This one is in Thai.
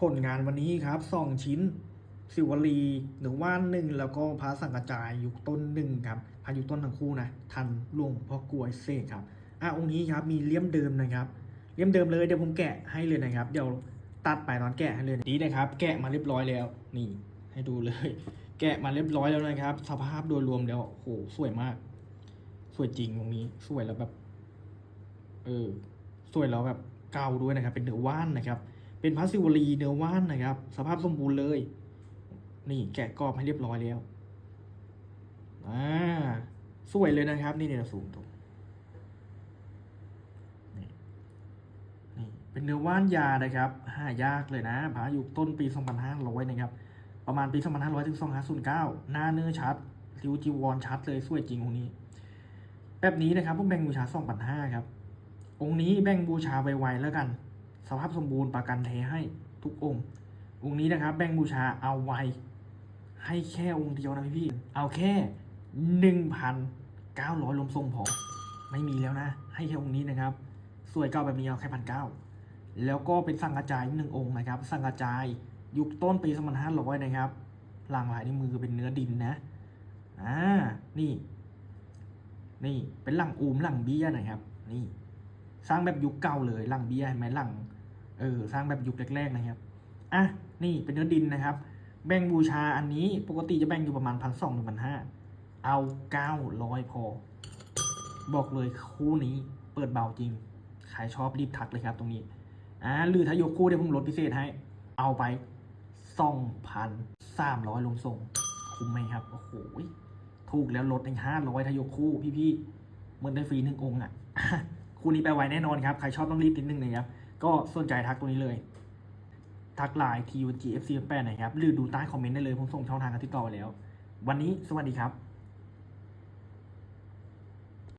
ผลงานวันนี้ครับสองชิ้น สิวลีหรือว่านหนึ่งแล้วก็พระสังกะจายยุคต้นหนึ่งครับพายุคต้นทั้งคู่นะทันหลวงพ่อกลวยเสกครับอะองค์นี้ครับมีเลี่ยมเดิมนะครับเลี่ยมเดิมเลยเดี๋ยวผมแกะให้เลยนะครับเดี๋ยวตัดไปนอนแกะให้เลยนี่นะครับ แกะมาเรียบร้อยแล้วนี่ให้ดูเลย แกะมาเรียบร้อยแล้วนะครับ สภาพโดยรวมแล้วโอ้โหสวยมาก สวยจริงตรงนี้สวยแล้วแบบ เออสวยแล้วแบบเก่าด้วยนะครับ เป็นเนื้อว่านนะครับ เป็นพระศิวลีเนื้อว่านนะครับ สภาพสมบูรณ์เลย นี่แกะกรอบให้เรียบร้อยแล้วอ่าสวยเลยนะครับ นี่เนี่ยสูงตรงนี่นี่เป็นเนื้อว่านยานะครับหายากเลยนะพระยุคต้นปี 2500 นะครับ ประมาณปี 2500 ถึง 2509 หน้าเนื้อชัดริวจีวรชัดเลยสวยจริงองค์นี้ แบบนี้นะครับผมแบงบูชา 2,500 ครับ องค์นี้แบงบูชาไวๆแล้วกัน สภาพสมบูรณ์ประกันเทให้ทุกองค์ องค์นี้นะครับ แบ่งบูชาเอาไว้ ให้แค่องค์เดียวนะพี่พี่เอาแค่หนึ่งพันเก้าร้อยลมทรงพอไม่มีแล้วนะ ให้แค่องค์นี้นะครับ สวยเก่าแบบนี้เอาแค่พันเก้าแล้วก็เป็นสังกระจายหนึ่งองค์นะครับ สังกระจายยุคต้นปีสองพันห้าร้อยนะครับ หลางหลายในมือเป็นเนื้อดินนะอ่านี่ นี่เป็นหลังอูมหลังเบี้ยนะครับ นี่ สร้างแบบยุคเก่าเลยหลังเบี้ยเห็นไหมหลัง เออสร้างแบบยุคแรกๆนะครับอะนี่เป็นเนื้อดินนะครับ แบ่งบูชาอันนี้ปกติจะแบ่งอยู่ประมาณพันสองถึงพันห้าเอาเก้าร้อยพอ บอกเลยคู่นี้เปิดเบาจริงใครชอบรีบทักเลยครับตรงนี้อ่าหรือถ้ายกคู่เดี๋ยวผมลดพิเศษให้ เอาไปสองพันสามร้อยลงส่ง คุ้มไหมครับ โอ้โหถูกแล้วลดอีกห้าร้อยถ้ายกคู่พี่ๆเหมือนได้ฟรีหนึ่งองค์อะคู่นี้ไปไวแน่นอนครับ ใครชอบต้องรีบนิดนึงนะครับ ก็สนใจทักตัวนี้เลย ทักไลน์ t u g f c 8นะครับ หรือดูใต้คอมเมนต์ได้เลย ผมส่งช่องทางการติดต่อไปแล้ว วันนี้สวัสดีครับ